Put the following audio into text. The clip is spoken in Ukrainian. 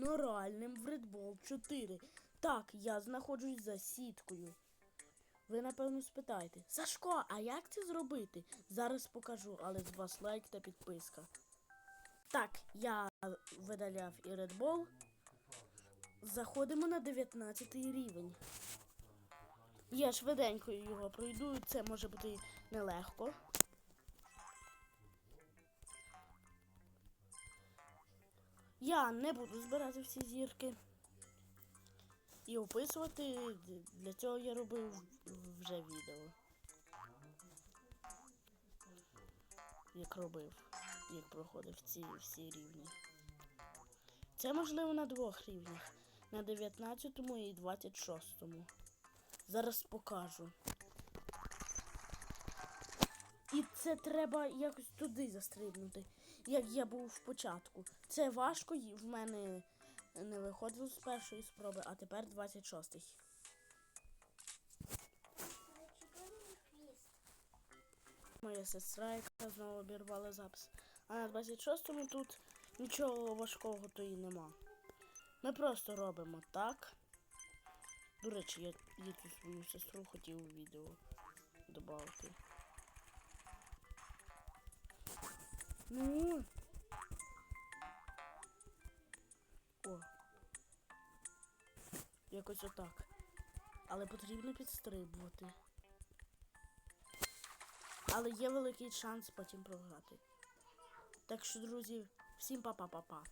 дійсно реальним в Red Bull 4. Так, я знаходжусь за сіткою. Ви напевно спитаєте, Сашко, а як це зробити? Зараз покажу, але з вас лайк та підписка. Так, я видаляв і Red Bull. Заходимо на 19 рівень. Я швиденько його пройду, це може бути нелегко. Я не буду збирати всі зірки. І описувати для цього я робив вже відео. Як робив, як проходив ці всі рівні. Це можливо на двох рівнях. На 19 і 26. Зараз покажу. І це треба якось туди застрибнути, як я був в початку. Це важко, в мене не виходило з першої спроби, а тепер 26-й. Моя сестра, яка знову обірвала запис. А на 26-му тут нічого важкого то і нема. Ми просто робимо так. До речі, я цю свою сестру хотів у відео додати. Ну. О. Якось отак. Але потрібно підстрибувати. Але є великий шанс потім програти. Так що, друзі, всім па-па-па-па.